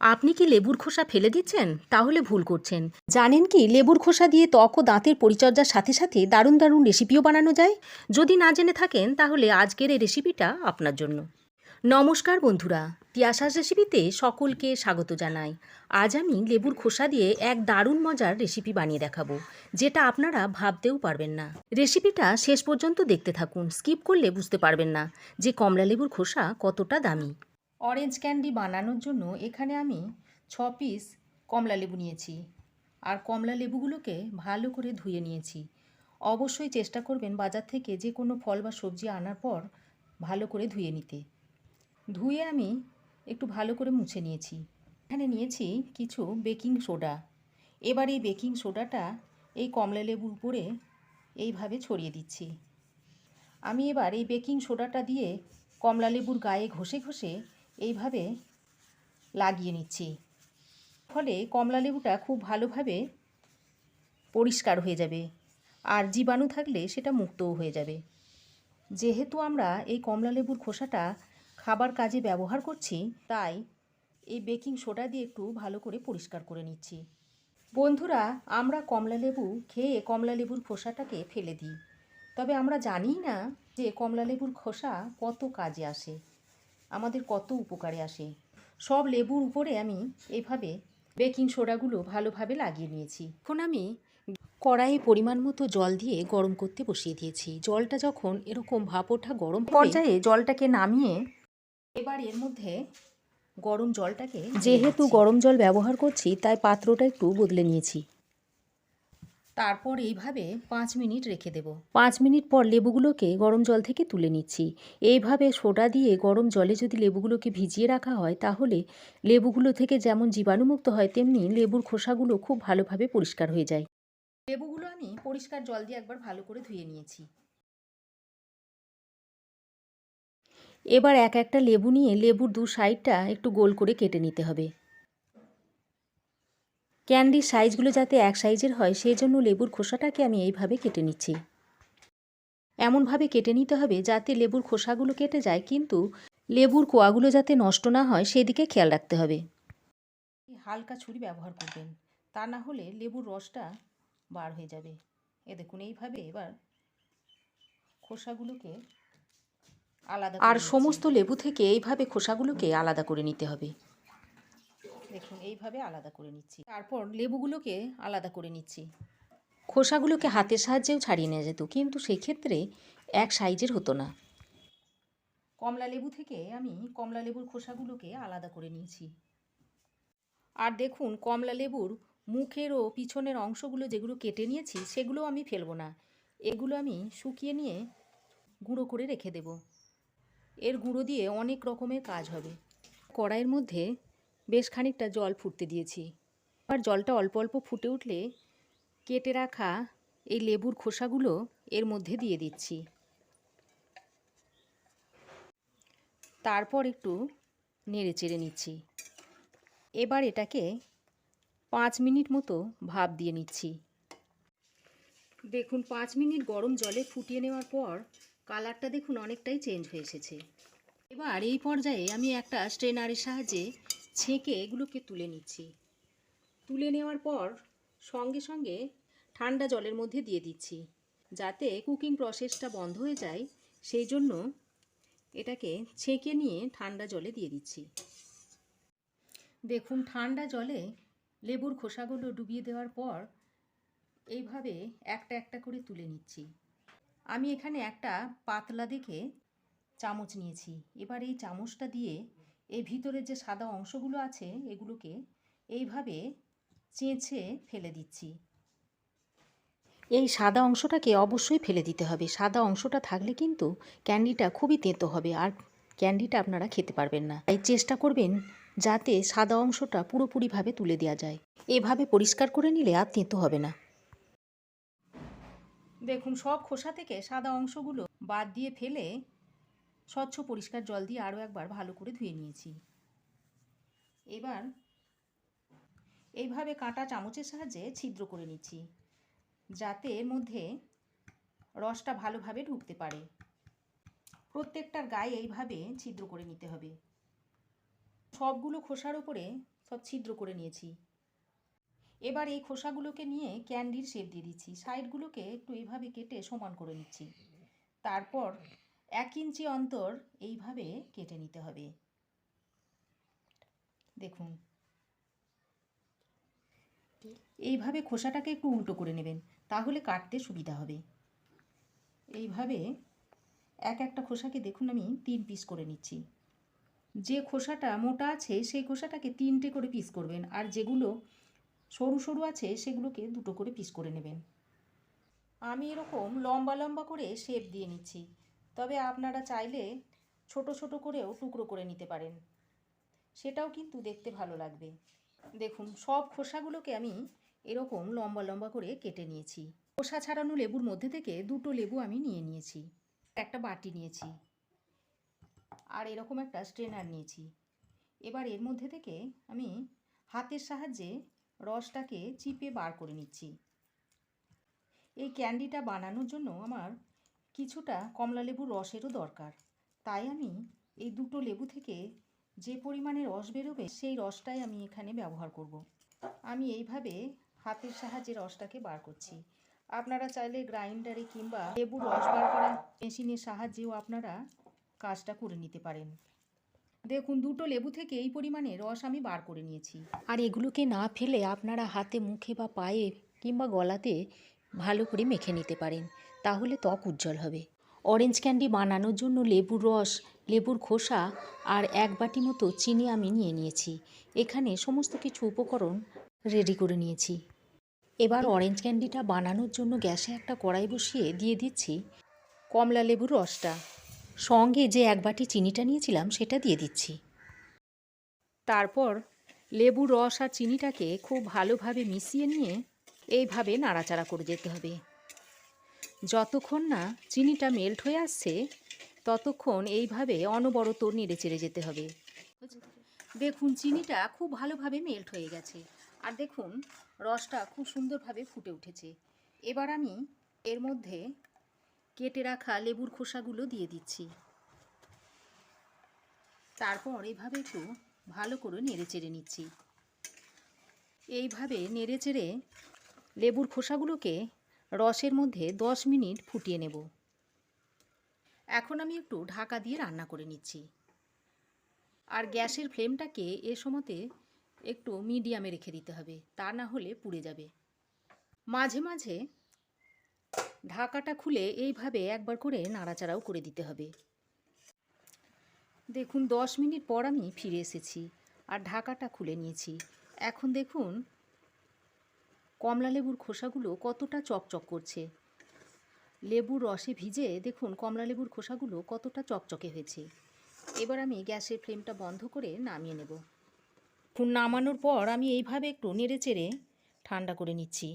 আপনি কি লেবুর খোসা ফেলে দিচ্ছেন? তাহলে ভুল করছেন। জানেন কি লেবুর খোসা দিয়ে ত্বক ও দাঁতের পরিচর্যার সাথে সাথে দারুণ দারুণ রেসিপিও বানানো যায়। যদি না জেনে থাকেন তাহলে আজকের এই রেসিপিটা আপনার জন্য। নমস্কার বন্ধুরা তিয়াশাস রেসিপিতে সকলকে স্বাগত জানাই। আজ আমি লেবুর খোসা দিয়ে এক দারুণ মজার রেসিপি বানিয়ে দেখাবো যেটা আপনারা ভাবতেও পারবেন না। রেসিপিটা শেষ পর্যন্ত দেখতে থাকুন স্কিপ করলে বুঝতে পারবেন না যে কমলা লেবুর খোসা কতটা দামি। অরেঞ্জ ক্যান্ডি বানানোর জন্য এখানে আমি ছ পিস কমলা লেবু নিয়েছি। আর কমলা লেবুগুলোকে ভালো করে ধুয়ে নিয়েছি। অবশ্যই চেষ্টা করবেন বাজার থেকে যে কোনো ফল বা সবজি আনার পর ভালো করে ধুয়ে নিতে। ধুয়ে আমি একটু ভালো করে মুছে নিয়েছি। এখানে নিয়েছি কিছু বেকিং সোডা এবার এই বেকিং সোডাটা এই কমলা লেবুর উপরে এইভাবে ছড়িয়ে দিচ্ছি। আমি এবার এই বেকিং সোডাটা দিয়ে কমলা লেবুর গায়ে ঘষে ঘষে এইভাবে লাগিয়ে নিচ্ছি। ফলে কমলা লেবুটা খুব ভালোভাবে পরিষ্কার হয়ে যাবে আর জীবাণু থাকলে সেটা মুক্তও হয়ে যাবে। যেহেতু আমরা এই কমলা লেবুর খোসাটা খাবার কাজে ব্যবহার করছি, তাই এই বেকিং সোডা দিয়ে একটু ভালো করে পরিষ্কার করে নিচ্ছি। বন্ধুরা, আমরা কমলা লেবু খেয়ে কমলা লেবুর খোসাটাকে ফেলে দিই। তবে আমরা জানি না যে কমলা লেবুর খোসা কত কাজে আসে। আমাদের কত উপকারে আসে। সব লেবুর উপরে আমি এভাবে বেকিং সোডাগুলো ভালোভাবে লাগিয়ে নিয়েছি। এখন আমি কড়াইয়ে পরিমাণ মতো জল দিয়ে গরম করতে বসিয়ে দিয়েছি। জলটা যখন এরকম ভাপ ওঠা গরম পর্যায়ে জলটাকে নামিয়ে এবার এর মধ্যে গরম জলটাকে যেহেতু গরম জল ব্যবহার করছি তাই পাত্রটা একটু বদলে নিয়েছি। তারপর এইভাবে পাঁচ মিনিট রেখে দেব। পাঁচ মিনিট পর লেবুগুলোকে গরম জল থেকে তুলে নিচ্ছি। এইভাবে সোডা দিয়ে গরম জলে যদি লেবুগুলোকে ভিজিয়ে রাখা হয় তাহলে লেবুগুলো থেকে যেমন জীবাণুমুক্ত হয় তেমনি লেবুর খোসাগুলো খুব ভালোভাবে পরিষ্কার হয়ে যায়। লেবুগুলো আমি পরিষ্কার জল দিয়ে একবার ভালো করে ধুয়ে নিয়েছি। এবার এক একটা লেবু নিয়ে লেবুর দু সাইডটা একটু গোল করে কেটে নিতে হবে। ক্যান্ডির সাইজগুলো যাতে এক সাইজের হয় সেই জন্য লেবুর খোসাটাকে আমি এইভাবে কেটে নিচ্ছি। এমনভাবে কেটে নিতে হবে যাতে লেবুর খোসাগুলো কেটে যায় কিন্তু লেবুর কোয়াগুলো যাতে নষ্ট না হয় সেদিকে খেয়াল রাখতে হবে। হালকা ছুরি ব্যবহার করবেন তা না হলে লেবুর রসটা বার হয়ে যাবে। এ দেখুন এইভাবে এবার খোসাগুলোকে আলাদা আর সমস্ত লেবু থেকে এইভাবে খোসাগুলোকে আলাদা করে নিতে হবে। দেখুন, এইভাবে আলাদা করে নিচ্ছি। তারপর লেবুগুলোকে আলাদা করে নিচ্ছি। খোসাগুলোকে হাতের সাহায্যেও ছাড়িয়ে নেওয়া যেত, কিন্তু সেক্ষেত্রে এক সাইজের হতো না। কমলা লেবু থেকে আমি কমলা লেবুর খোসাগুলোকে আলাদা করে নিয়েছি। আর দেখুন, কমলা লেবুর মুখের ও পিছনের অংশগুলো যেগুলো কেটে নিয়েছি, সেগুলো আমি ফেলব না। এগুলো আমি শুকিয়ে নিয়ে গুঁড়ো করে রেখে দেব। এর গুঁড়ো দিয়ে অনেক রকমের কাজ হবে। কড়াইয়ের মধ্যে বেশ খানিকটা জল ফুটতে দিয়েছি। আর জলটা অল্প অল্প ফুটে উঠলে কেটে রাখা এই লেবুর খোসাগুলো এর মধ্যে দিয়ে দিচ্ছি। তারপর একটু নেড়ে চেড়ে নিচ্ছি। এবার এটাকে পাঁচ মিনিট মতো ভাপ দিয়ে নিচ্ছি। দেখুন, পাঁচ মিনিট গরম জলে ফুটিয়ে নেওয়ার পর কালারটা দেখুন অনেকটাই চেঞ্জ হয়ে এসেছে। এবার এই পর্যায়ে আমি একটা স্ট্রেনারের সাহায্যে ছেঁকে এগুলোকে তুলে নিচ্ছি। তুলে নেওয়ার পর সঙ্গে সঙ্গে ঠান্ডা জলের মধ্যে দিয়ে দিচ্ছি, যাতে কুকিং প্রসেসটা বন্ধ হয়ে যায়। সেই জন্য এটাকে ছেঁকে নিয়ে ঠান্ডা জলে দিয়ে দিচ্ছি। দেখুন, ঠান্ডা জলে লেবুর খোসাগুলো ডুবিয়ে দেওয়ার পর এইভাবে একটা একটা করে তুলে নিচ্ছি। আমি এখানে একটা পাতলা দেখে চামচ নিয়েছি। এবার এই চামচটা দিয়ে এই ভিতরে যে সাদা অংশগুলো আছে, এগুলোকে এইভাবে চেঁচে ফেলে দিচ্ছি। এই সাদা অংশটাকে অবশ্যই ফেলে দিতে হবে। সাদা অংশটা থাকলে কিন্তু ক্যান্ডিটা খুবই তেঁতো হবে আর ক্যান্ডিটা আপনারা খেতে পারবেন না। তাই চেষ্টা করবেন যাতে সাদা অংশটা পুরোপুরিভাবে তুলে দেওয়া যায়। এভাবে পরিষ্কার করে নিলে আর তেঁতো হবে না। দেখুন, সব খোসা থেকে সাদা অংশগুলো বাদ দিয়ে ফেলে স্বচ্ছ পরিষ্কার জল দিয়ে আরও একবার ভালো করে ধুয়ে নিয়েছি। এবার এইভাবে কাঁটা চামচের সাহায্যে ছিদ্র করে নিচ্ছি, যাতে এর মধ্যে রসটা ভালোভাবে ঢুকতে পারে। প্রত্যেকটার গায়ে এইভাবে ছিদ্র করে নিতে হবে। সবগুলো খোসার ওপরে সব ছিদ্র করে নিয়েছি। এবার এই খোসাগুলোকে নিয়ে ক্যান্ডির শেপ দিয়ে দিচ্ছি। সাইডগুলোকে একটু এইভাবে কেটে সমান করে নিচ্ছি। তারপর এক ইঞ্চি অন্তর এইভাবে কেটে নিতে হবে। দেখুন। এইভাবে খোসাটাকে একটু উল্টো করে নেবেন, তাহলে কাটতে সুবিধা হবে। এইভাবে এক একটা খোসাকে দেখুন আমি তিন পিস করে নিচ্ছি। যে খোসাটা মোটা আছে, সেই খোসাটাকে তিনটে করে পিস করবেন, আর যেগুলো সরু সরু আছে, সেগুলোকে দুটো করে পিস করে নেবেন। আমি এরকম লম্বা লম্বা করে শেপ দিয়ে নিচ্ছি। তবে আপনারা চাইলে ছোট ছোট করেও টুকরো করে নিতে পারেন। সেটাও কিন্তু দেখতে ভালো লাগবে। দেখুন, সব খোসাগুলোকে আমি এরকম লম্বা লম্বা করে কেটে নিয়েছি। খোসা ছাড়ানো লেবুর মধ্যে থেকে দুটো লেবু আমি নিয়ে নিয়েছি। একটা বাটি নিয়েছি। আর এরকম একটা স্ট্রেনার নিয়েছি। এবার এর মধ্যে থেকে আমি হাতের সাহায্যে রসটাকে চিপে বার করে নিচ্ছি। এই ক্যান্ডিটা বানানোর জন্য আমার কিছুটা কমলা লেবুর রসেরও দরকার। তাই আমি এই দুটো লেবু থেকে যে পরিমাণে রস বেরোবে, সেই রসটাই আমি এখানে ব্যবহার করব। আমি এইভাবে হাতের সাহায্যে রসটাকে বার করছি। আপনারা চাইলে গ্রাইন্ডারে কিংবা লেবুর রস বার করা মেশিনের সাহায্যেও আপনারা কাজটা করে নিতে পারেন। দেখুন, দুটো লেবু থেকে এই পরিমাণে রস আমি বার করে নিয়েছি। আর এগুলোকে না ফেলে আপনারা হাতে, মুখে বা পায়ে কিংবা গলাতে ভালো করে মেখে নিতে পারেন। তাহলে ত্বক উজ্জ্বল হবে। অরেঞ্জ ক্যান্ডি বানানোর জন্য লেবুর রস, লেবুর খোসা আর এক বাটি মতো চিনি আমি নিয়ে নিয়েছি। এখানে সমস্ত কিছু উপকরণ রেডি করে নিয়েছি। এবার অরেঞ্জ ক্যান্ডিটা বানানোর জন্য গ্যাসে একটা কড়াই বসিয়ে দিয়ে দিচ্ছি কমলা লেবুর রসটা। সঙ্গে যে এক বাটি চিনিটা নিয়েছিলাম সেটা দিয়ে দিচ্ছি। তারপর লেবুর রস আর চিনিটাকে খুব ভালোভাবে মিশিয়ে নিয়ে এইভাবে নাড়াচাড়া করে যেতে হবে। যতক্ষণ না চিনিটা মেল্ট হয়ে আসছে, ততক্ষণ এইভাবে অনবরত নেড়ে চেড়ে যেতে হবে। দেখুন, চিনিটা খুব ভালোভাবে মেল্ট হয়ে গেছে। আর দেখুন, রসটা খুব সুন্দরভাবে ফুটে উঠেছে। এবার আমি এর মধ্যে কেটে রাখা লেবুর খোসাগুলো দিয়ে দিচ্ছি। তারপর এভাবে একটু ভালো করে নেড়ে চেড়ে নিচ্ছি। এইভাবে নেড়ে চেড়ে লেবুর খোসাগুলোকে রসের মধ্যে দশ মিনিট ফুটিয়ে নেব। এখন আমি একটু ঢাকা দিয়ে রান্না করে নিচ্ছি। আর গ্যাসের ফ্লেমটাকে এ সময়তে একটু মিডিয়ামে রেখে দিতে হবে, তা না হলে পুড়ে যাবে। মাঝে মাঝে ঢাকাটা খুলে এইভাবে একবার করে নাড়াচাড়াও করে দিতে হবে। দেখুন, দশ মিনিট পর আমি ফিরে এসেছি আর ঢাকাটা খুলে নিয়েছি। এখন দেখুন কমলা লেবুর খোসাগুলো কতটা চকচক করছে? লেবুর রসে ভিজে, দেখুন, কমলা লেবুর খোসাগুলো কতটা চকচকে হয়েছে। এবার আমি গ্যাসের ফ্লেমটা বন্ধ করে নামিয়ে নেব। এখন নামানোর পর আমি এইভাবে একটু নেড়ে চেড়ে ঠান্ডা করে নিচ্ছি।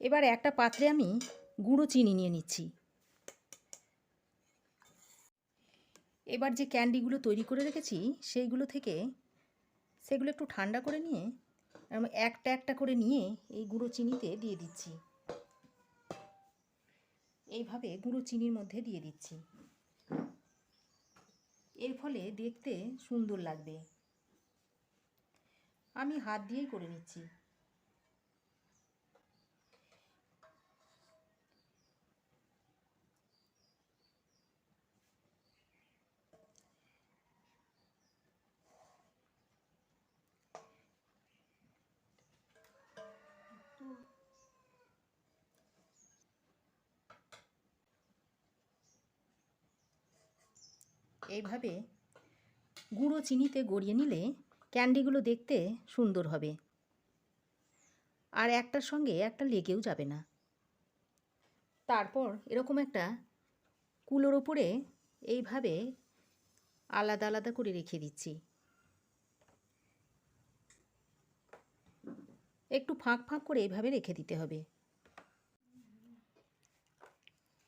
এবার একটা পাত্রে আমি গুঁড়ো চিনি নিয়ে নিচ্ছি। এবার যে ক্যান্ডিগুলো তৈরি করে রেখেছি, সেইগুলো থেকে সেগুলো একটু ঠান্ডা করে নিয়ে একটা একটা করে নিয়ে এই গুঁড়ো চিনিতে দিয়ে দিচ্ছি। এইভাবে গুঁড়ো চিনির মধ্যে দিয়ে দিচ্ছি। এর ফলে দেখতে সুন্দর লাগবে। আমি হাত দিয়েই করে নিচ্ছি। এইভাবে গুঁড়ো চিনিতে গড়িয়ে নিলে ক্যান্ডিগুলো দেখতে সুন্দর হবে। আর একটার সঙ্গে একটা লেগেও যাবে না। তারপর এরকম একটা কুলোর ওপরে এইভাবে আলাদা আলাদা করে রেখে দিচ্ছি। একটু ফাঁক ফাঁক করে এইভাবে রেখে দিতে হবে।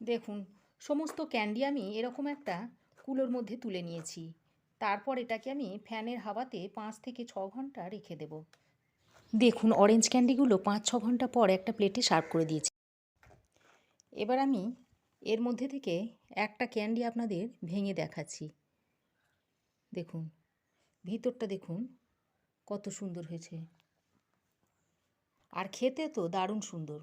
দেখুন, সমস্ত ক্যান্ডি আমি এরকম একটা কুলোর মধ্যে তুলে নিয়েছি। তারপর এটাকে আমি ফ্যানের হাওয়াতে পাঁচ থেকে ছ ঘণ্টা রেখে দেব। দেখুন অরেঞ্জ ক্যান্ডিগুলো পাঁচ, ছ ঘণ্টা পর একটা প্লেটে সার্ভ করে দিয়েছি। এবার আমি এর মধ্যে থেকে একটা ক্যান্ডি আপনাদের ভেঙে দেখাচ্ছি। দেখুন, ভিতরটা দেখুন, কত সুন্দর হয়েছে। আর খেতে তো দারুণ সুন্দর।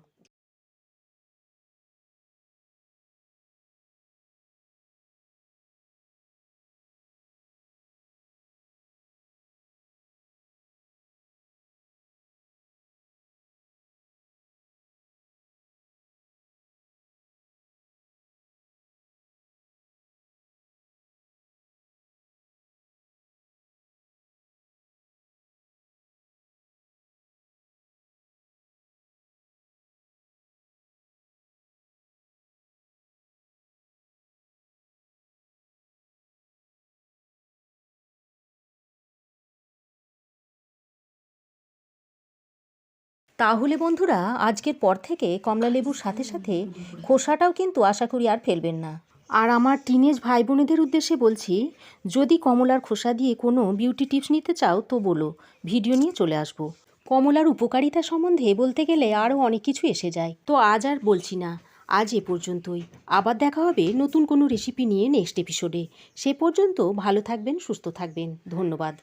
তাহলে বন্ধুরা, আজকের পর থেকে কমলা লেবুর সাথে সাথে খোসাটাও কিন্তু আশা করি আর ফেলবেন না। আর আমার টিনেজ ভাই বোনেদের উদ্দেশ্যে বলছি, যদি কমলার খোসা দিয়ে কোনো বিউটি টিপস নিতে চাও, তো বলো, ভিডিও নিয়ে চলে আসব। কমলার উপকারিতা সম্বন্ধে বলতে গেলে আরও অনেক কিছু এসে যায়। তো আজ আর বলছি না, আজ এ পর্যন্তই। আবার দেখা হবে নতুন কোনো রেসিপি নিয়ে নেক্সট এপিসোডে সে পর্যন্ত ভালো থাকবেন, সুস্থ থাকবেন। ধন্যবাদ।